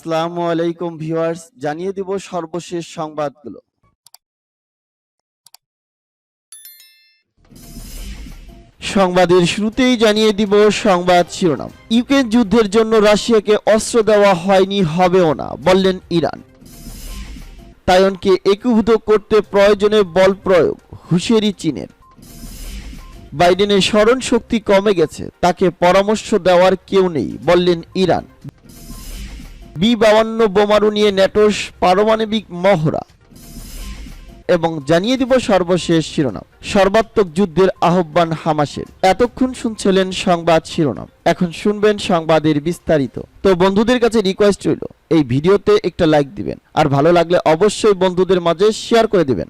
আসসালামু আলাইকুম ভিউয়ার্স, জানিয়ে দিব সর্বশেষ সংবাদগুলো। সংবাদের শুরুতেই জানিয়ে দিব সংবাদ শিরোনাম। ইউক্রেন যুদ্ধের জন্য রাশিয়াকে অস্ত্র দেওয়া হয়নি, হবেও না, বললেন ইরান। তাইওয়ানকে একীভূত করতে প্রয়োজনে বল প্রয়োগ, হুঁশিয়ারি চীনের। বাইডেনের স্মরণ শক্তি কমে গেছে, তাকে পরামর্শ দেওয়ার কেউ নেই, বললেন ইরান। বি বাউান্ন বোমারু নিয়ে ন্যাটোর পারমাণবিক মহড়া। এবং জানিয়ে দিব সর্বশেষ শিরোনাম। সর্বাত্মক যুদ্ধের আহ্বান হামাসের। এতক্ষণ শুনছিলেন সংবাদ শিরোনাম। এখন শুনবেন সংবাদের বিস্তারিত। তো বন্ধুদের কাছে রিকোয়েস্ট রইল, এই ভিডিওতে একটা লাইক দিবেন। আর ভালো লাগলে অবশ্যই বন্ধুদের মাঝে শেয়ার করে দিবেন।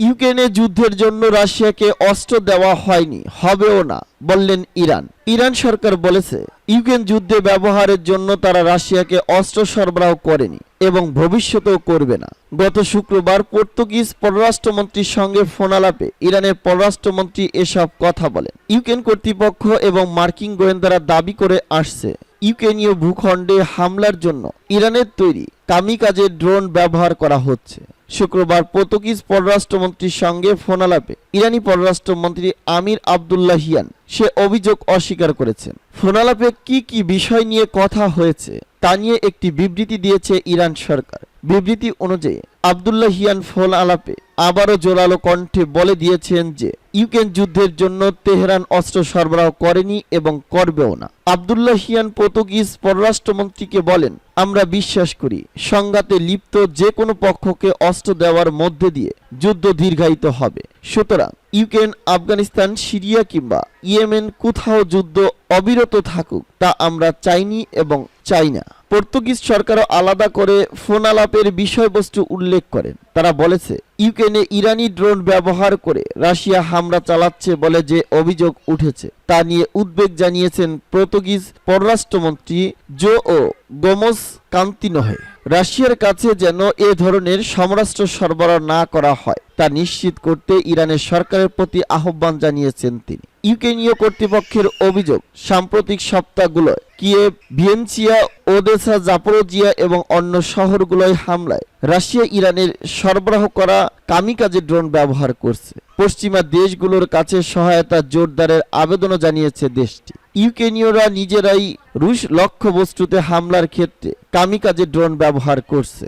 ইউক্রেনে যুদ্ধের জন্য রাশিয়াকে অস্ত্র দেওয়া হয়নি, হবেও না, বললেন ইরান। ইরান সরকার বলেছে, ইউক্রেন যুদ্ধে ব্যবহারের জন্য তারা রাশিয়াকে অস্ত্র সরবরাহ করেনি এবং ভবিষ্যতেও করবে না। গত শুক্রবার পর্তুগিজ পররাষ্ট্রমন্ত্রীর সঙ্গে ফোনালাপে ইরানের পররাষ্ট্রমন্ত্রী এসব কথা বলেন। ইউক্রেন কর্তৃপক্ষ এবং মার্কিন গোয়েন্দারা দাবি করে আসছে, ইউক্রেনীয় ভূখণ্ডে হামলার জন্য ইরানের তৈরি কামিকাজের ড্রোন ব্যবহার করা হচ্ছে। শুক্রবার পর্তুগিজ পররাষ্ট্রমন্ত্রীর সঙ্গে ফোনালাপে ইরানি পররাষ্ট্রমন্ত্রী আমির আবদুল্লাহিয়ান সে অভিযোগ অস্বীকার করেছেন। ফোনালাপে কি কি বিষয় নিয়ে কথা হয়েছে তা নিয়ে একটি বিবৃতি দিয়েছে ইরান সরকার। বিবৃতি অনুযায়ী আবদুল্লাহিয়ান ফোন আলাপে আবারও জোরালো কণ্ঠে বলে দিয়েছেন যে, ইউক্রেন যুদ্ধের জন্য তেহরান অস্ত্র সরবরাহ করেনি এবং করবেও না। আবদুল্লাহিয়ান পর্তুগিজ পররাষ্ট্রমন্ত্রীকে বলেন, আমরা বিশ্বাস করি, সংঘাতে লিপ্ত যে কোনো পক্ষকে অস্ত্র দেওয়ার মধ্যে দিয়ে যুদ্ধ দীর্ঘায়িত হবে। সুতরাং, ইউক্রেন, আফগানিস্তান, সিরিয়া কিংবা ইয়েমেন কোথাও যুদ্ধ অবিরত থাকুক তা আমরা চাইনি এবং চাই না। পর্তুগিজ সরকারও আলাদা করে ফোন আলাপের বিষয়বস্তু উল্লেখ করেন। তারা বলেছে, ইউক্রেনে ইরানি ড্রোন ব্যবহার করে রাশিয়া হামলা চালাচ্ছে বলে যে অভিযোগ উঠেছে। তা নিয়ে উদ্বেগ জানিয়েছেন পর্তুগিজ পররাষ্ট্রমন্ত্রী জো ও গোমস কান্তিনহে। রাশিয়ার কাছে যেন এ ধরনের সমরাস্ত্র সরবরাহ না করা হয়, তা নিশ্চিত করতে ইরানের সরকারের প্রতি আহ্বান জানিয়েছেন তিনি। ইউক্রেনীয় কর্তৃপক্ষের অভিযোগ, সাম্প্রতিক সপ্তাহগুলোয় কিয়েভ ভিয়েনচিয়া ওদেসা, জাপোরোজিয়া এবং অন্য শহরগুলোয় হামলায় রাশিয়া, ইরানের সরবরাহ করা কামিকাজে ড্রোন ব্যবহার করছে। পশ্চিমা দেশগুলোর কাছে সহায়তা জোরদারের আবেদনও জানিয়েছে দেশটি। ইউক্রেনীয়রা নিজেরাই রুশ লক্ষ্যবস্তুতে হামলার ক্ষেত্রে কামিকাজে ড্রোন ব্যবহার করছে।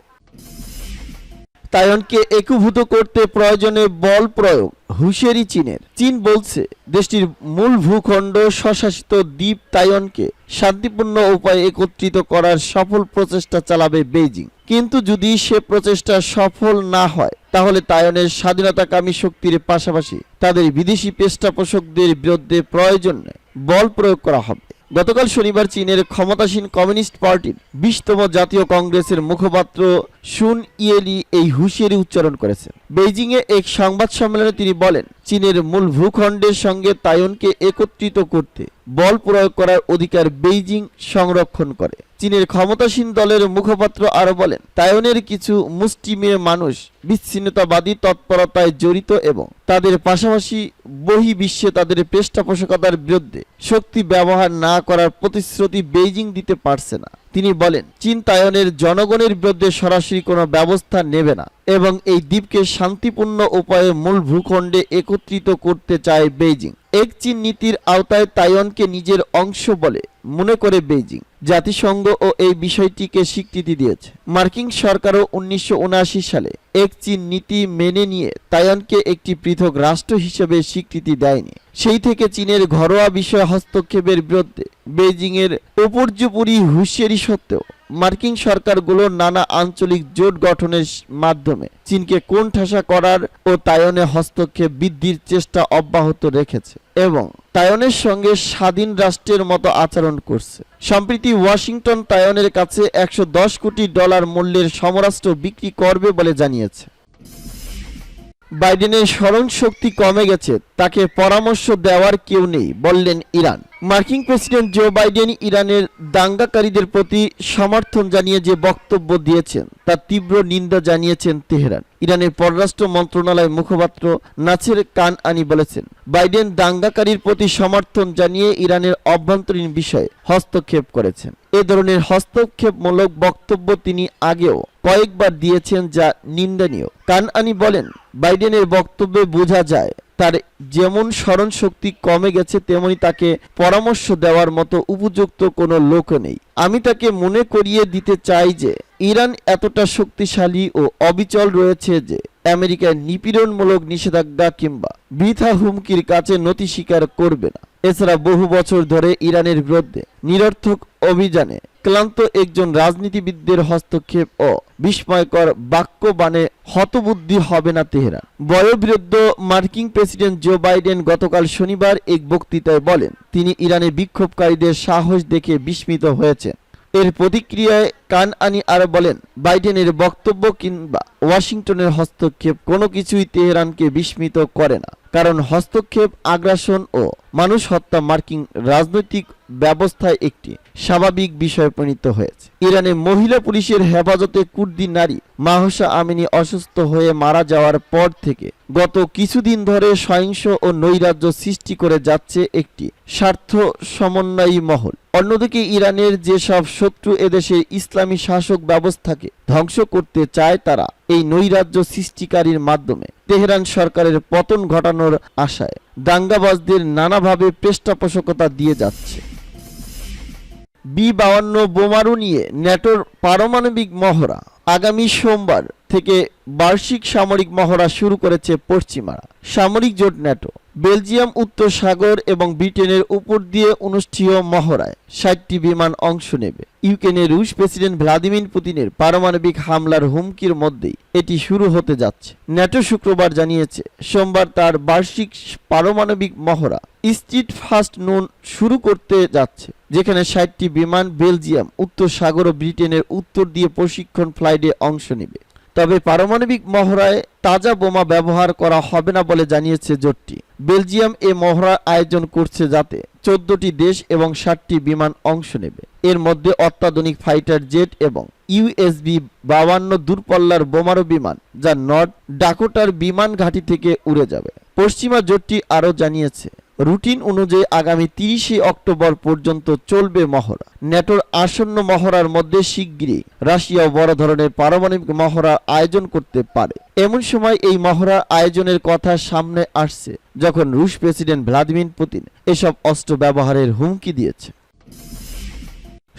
তাইওয়ানকে একীভূত করতে প্রয়োজনে বল প্রয়োগ, হুঁশিয়ারি চীনের। চীন বলছে, দেশটির মূল ভূখণ্ড স্বশাসিত দ্বীপ তাইওয়ানকে শান্তিপূর্ণ উপায়ে একত্রিত করার সফল প্রচেষ্টা চালাবে বেইজিং। কিন্তু যদি সে প্রচেষ্টা সফল না হয়, তাহলে তাইওয়ানের স্বাধীনতাকামী শক্তির পাশাপাশি তাদের বিদেশি পৃষ্ঠপোষকদের বিরুদ্ধে প্রয়োজনে বল প্রয়োগ করা হবে। গতকাল শনিবার চীনের ক্ষমতাসীন কমিউনিস্ট পার্টির বিশতম জাতীয় কংগ্রেসের মুখপাত্র সুন ইয়েলি এই হুঁশিয়ারি উচ্চারণ করেছেন। বেইজিংয়ে এক সংবাদ সম্মেলনে তিনি বলেন চীনের মূল ভূখণ্ডের সঙ্গে তাইওয়ানকে একত্রিত করতে বল প্রয়োগ করার অধিকার বেইজিং সংরক্ষণ করে। চীনের ক্ষমতাসীন দলের মুখপাত্র আরও বলেন, তাইওয়ানের কিছু মুষ্টিমেয় মানুষ বিচ্ছিন্নতাবাদী তৎপরতায় জড়িত এবং তাদের পাশাপাশি বহি বিশ্বে তাদের পৃষ্ঠপোষকতার বিরুদ্ধে শক্তি ব্যবহার না করার প্রতিশ্রুতি বেইজিং দিতে পারছে না। তিনি বলেন, চিন্তায়নের জনগণের বিরুদ্ধে সরাসরি কোনো ব্যবস্থা নেবে না এবং এই দ্বীপকে শান্তিপূর্ণ উপায়ে মূল ভূখণ্ডে একত্রিত করতে চায় বেইজিং। এক চীন নীতির আওতায় তাইওয়ানকে নিজের অংশ বলে মনে করে বেইজিং। জাতিসংঘ ও এই বিষয়টিকে স্বীকৃতি দিয়েছে। মার্কিন সরকারও উনিশশো উনআশি সালে এক চীন নীতি মেনে নিয়ে তাইওয়ানকে একটি পৃথক রাষ্ট্র হিসেবে স্বীকৃতি দেয়নি। সেই থেকে চীনের ঘরোয়া বিষয় হস্তক্ষেপের বিরুদ্ধে বেইজিংয়ের উপর্যুপরি হুঁশিয়ারি সত্ত্বেও মার্কিন সরকারগুলো নানা আঞ্চলিক জোট গঠনের মাধ্যমে চীনকে কোণঠাসা করার ও তায়নে হস্তক্ষেপ বৃদ্ধির চেষ্টা অব্যাহত রেখেছে এবং তায়নের সঙ্গে স্বাধীন রাষ্ট্রের মতো আচরণ করছে। সম্প্রতি ওয়াশিংটন তায়নের কাছে একশো দশ কোটি ডলার মূল্যের সমরাষ্ট্র বিক্রি করবে বলে জানিয়েছে। বাইডেনের স্মরণ শক্তি কমে গেছে, তাকে পরামর্শ দেওয়ার কেউ নেই, বললেন ইরান। মার্কিন প্রেসিডেন্ট জো বাইডেন ইরানের দাঙ্গাকারীদের প্রতি সমর্থন জানিয়ে যে বক্তব্য দিয়েছেন তার তীব্র নিন্দা জানিয়েছেন তেহরান। ইরানের পররাষ্ট্র মন্ত্রণালয়ের মুখপাত্র নাছের কান আনি বলেছেন, বাইডেন দাঙ্গাকারীর প্রতি সমর্থন জানিয়ে ইরানের অভ্যন্তরীণ বিষয়ে হস্তক্ষেপ করেছেন। এ ধরনের হস্তক্ষেপমূলক বক্তব্য তিনি আগেও কয়েকবার দিয়েছেন যা নিন্দনীয়। কানআনি বলেন, বাইডেনের বক্তব্যে বোঝা যায় তার যেমন স্মরণ শক্তি কমে গেছে, তেমনি তাকে পরামর্শ দেওয়ার মতো উপযুক্ত কোনো লোক নেই। আমি তাকে মনে করিয়ে দিতে চাই যে, ইরান এতটা শক্তিশালী ও অবিচল রয়েছে যে আমেরিকার নিপীড়নমূলক নিষেধাজ্ঞা কিংবা বৃথা হুমকির কাছে নতি স্বীকার করবে না। এছাড়া বহু বছর ধরে ইরানের বিরুদ্ধে নিরর্থক অভিযানে ক্লান্ত একজন রাজনীতিবিদদের হস্তক্ষেপ ও বিস্ময়কর বাক্যবাণে হতবুদ্ধি হবে না তেহরান। বয়োবৃদ্ধ মার্কিন প্রেসিডেন্ট জো বাইডেন গতকাল শনিবার এক বক্তৃতায় বলেন, তিনি ইরানের বিক্ষোভকারীদের সাহস দেখে বিস্মিত হয়েছেন। এর প্রতিক্রিয়ায় কান আনি আরও বলেন, বাইডেনের বক্তব্য কিংবা ওয়াশিংটনের হস্তক্ষেপ কোনো কিছুই তেহরানকে বিস্মিত করে না। কারণ হস্তক্ষেপ, আগ্রাসন ও মানুষ হত্যা মার্কিন রাজনৈতিক ব্যবস্থায় একটি স্বাভাবিক বিষয় পরিণত হয়েছে। ইরানে মহিলা পুলিশের হেফাজতে কুর্দি নারী মাহসা আমিনী অসুস্থ হয়ে মারা যাওয়ার পর থেকে গত কিছুদিন ধরে সহিংস ও নৈরাজ্য সৃষ্টি করে যাচ্ছে একটি স্বার্থ সমন্বয়ী মহল। অন্যদিকে ইরানের যেসব শত্রু এদেশে ইসলামী শাসক ব্যবস্থাকে ধ্বংস করতে চায় তারা এই নৈরাজ্য সৃষ্টিকারীর মাধ্যমে। তেহরান সরকারের পতন ঘটানোর আশায় দাঙ্গাবাজদের নানাভাবে পৃষ্ঠপোষকতা দিয়ে যাচ্ছে। বি বাউান্ন বোমারু নিয়ে ন্যাটোর পারমাণবিক মহড়া আগামী সোমবার। থেকে বার্ষিক সামরিক মহড়া শুরু করেছে পশ্চিমারা। সামরিক জোট ন্যাটো, বেলজিয়াম, উত্তর সাগর এবং ব্রিটেনের উপর দিয়ে অনুষ্ঠেয় মহড়ায় ষাটটি বিমান অংশ নেবে। ইউক্রেনের রুশ প্রেসিডেন্ট ভ্লাদিমির পুতিনের পারমাণবিক হামলার হুমকির মধ্যেই এটি শুরু হতে যাচ্ছে। ন্যাটো শুক্রবার জানিয়েছে, সোমবার তার বার্ষিক পারমাণবিক মহড়া স্ট্রিট ফাস্ট নুন শুরু করতে যাচ্ছে, যেখানে ষাটটি বিমান বেলজিয়াম, উত্তর সাগর ও ব্রিটেনের উত্তর দিয়ে প্রশিক্ষণ ফ্লাইটে অংশ নেবে। তবে পারমাণবিক মহড়ায় তাজা বোমা ব্যবহার করা হবে না বলে জানিয়েছে জোটটি। বেলজিয়াম এ মহড়া আয়োজন করছে যাতে চোদ্দটি দেশ এবং ষাটটি বিমান অংশ নেবে। এর মধ্যে অত্যাধুনিক ফাইটার জেট এবং ইউএসবি বাবান্ন দূরপল্লার বোমারু বিমান যা নর্থ ডাকোটার বিমান ঘাঁটি থেকে উড়ে যাবে। পশ্চিমা জোটটি আরও জানিয়েছে। রুটিন অনুযায়ী আগামী তিরিশে অক্টোবর পর্যন্ত চলবে মহড়া। ন্যাটোর আসন্ন মহড়ার মধ্যে শিগগিরই রাশিয়াও বড় ধরনের পারমাণবিক মহড়া আয়োজন করতে পারে। এমন সময় এই মহড়ার আয়োজনের কথা সামনে আসছে, যখন রুশ প্রেসিডেন্ট ভ্লাদিমির পুতিন এসব অস্ত্র ব্যবহারের হুমকি দিয়েছে।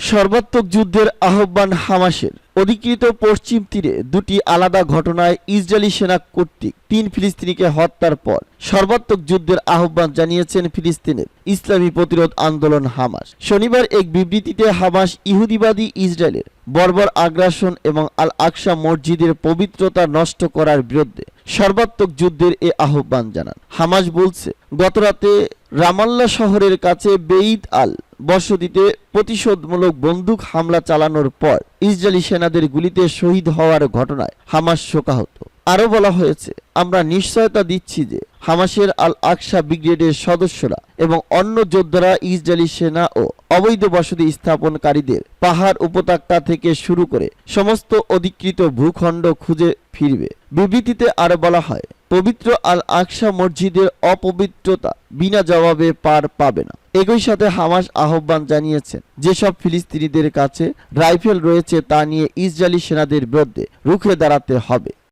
সর্বাত্মক যুদ্ধের আহ্বান হামাসের। অধিকৃত পশ্চিম তীরে দুটি আলাদা ঘটনায় ইসরায়েলি সেনা কর্তৃক তিন ফিলিস্তিনিকে হত্যার পর সর্বাত্মক যুদ্ধের আহ্বান জানিয়েছেন ফিলিস্তিনের ইসলামী প্রতিরোধ আন্দোলন হামাস। শনিবার এক বিবৃতিতে হামাস ইহুদিবাদী ইসরায়েলের বর্বর আগ্রাসন এবং আল আকসা মসজিদের পবিত্রতা নষ্ট করার বিরুদ্ধে সর্বাত্মক যুদ্ধের এ আহ্বান জানান। হামাস বলছে, গতরাতে রামাল্লা শহরের কাছে বেইদ আল বসতিতে প্রতিশোধমূলক বন্দুক হামলা চালানোর পর ইসরায়েলি সেনাদের গুলিতে শহীদ হওয়ার ঘটনায় হামাস শোকাহত। আরও বলা হয়েছে, আমরা নিশ্চয়তা দিচ্ছি যে হামাসের আল আকসা ব্রিগেডের সদস্যরা এবং অন্য যোদ্ধারা ইসরায়েলি সেনা ও অবৈধ বসতি স্থাপনকারীদের পাহাড় উপত্যকা থেকে শুরু করে সমস্ত অধিকৃত ভূখণ্ড খুঁজে ফিরবে। বিবৃতিতে আরও বলা হয়, পবিত্র আল আকসা মসজিদের অপবিত্রতা বিনা জবাবে পার পাবে না। একই সাথে হামাস আহ্বান জানিয়েছেন, যেসব ফিলিস্তিনিদের কাছে রাইফেল রয়েছে তা নিয়ে ইসরায়েলি সেনাদের বিরুদ্ধে রুখে দাঁড়াতে হবে।